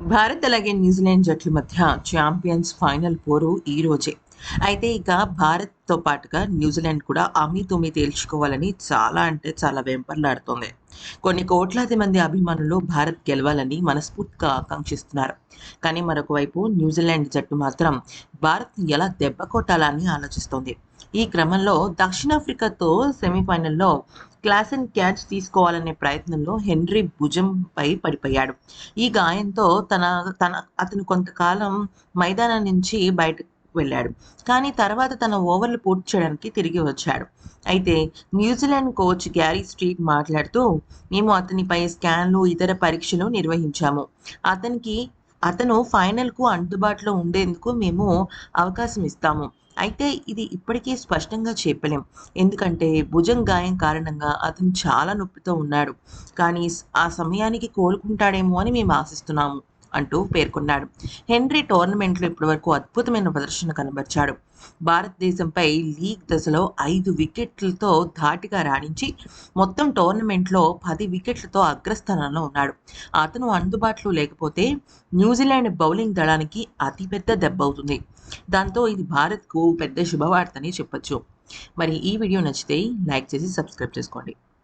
భారత్ అలాగే న్యూజిలాండ్ జట్ల మధ్య ఛాంపియన్స్ ఫైనల్ పోరు ఈ రోజే. అయితే ఇక భారత్తో పాటుగా న్యూజిలాండ్ కూడా అమీ తుమ్మి తేల్చుకోవాలని చాలా అంటే చాలా వెంపర్లాడుతోంది. కొన్ని కోట్లాది మంది అభిమానులు భారత్ గెలవాలని మనస్ఫూర్తిగా ఆకాంక్షిస్తున్నారు. కానీ మరొక వైపు న్యూజిలాండ్ జట్టు మాత్రం భారత్ ఎలా దెబ్బ కొట్టాలని ఆలోచిస్తోంది. ఈ క్రమంలో దక్షిణాఫ్రికాతో సెమీఫైనల్లో క్లాస్ అండ్ క్యాచ్ తీసుకోవాలనే ప్రయత్నంలో హెన్రీ భుజంపై పడిపోయాడు. ఈ గాయంతో తన తన అతను కొంతకాలం మైదానం నుంచి బయటకు వెళ్ళాడు. కానీ తర్వాత తన ఓవర్లు పూర్తి చేయడానికి తిరిగి వచ్చాడు. అయితే న్యూజిలాండ్ కోచ్ గ్యారీ స్ట్రీట్ మాట్లాడుతూ మేము అతనిపై స్కాన్లు ఇతర పరీక్షలు నిర్వహించాము. అతనికి అతను ఫైనల్కు అందుబాటులో ఉండేందుకు మేము అవకాశం ఇస్తాము. అయితే ఇది ఇప్పటికీ స్పష్టంగా చెప్పలేం. ఎందుకంటే భుజం గాయం కారణంగా అతను చాలా నొప్పితో ఉన్నాడు. కానీ ఆ సమయానికి కోలుకుంటాడేమో అని మేము ఆశిస్తున్నాము. అంటూ పేర్కొన్నాడు. హెన్రీ టోర్నమెంట్లో ఇప్పటివరకు అద్భుతమైన ప్రదర్శన కనబర్చాడు. భారతదేశంపై లీగ్ దశలో ఐదు వికెట్లతో ధాటిగా రాణించి మొత్తం టోర్నమెంట్లో పది వికెట్లతో అగ్రస్థానంలో ఉన్నాడు. అతను అందుబాటులో లేకపోతే న్యూజిలాండ్ బౌలింగ్ దళానికి అతిపెద్ద దెబ్బ అవుతుంది. దాంతో ఇది భారత్కు పెద్ద శుభవార్తని చెప్పొచ్చు. మరి ఈ వీడియో నచ్చితే లైక్ చేసి సబ్స్క్రైబ్ చేసుకోండి.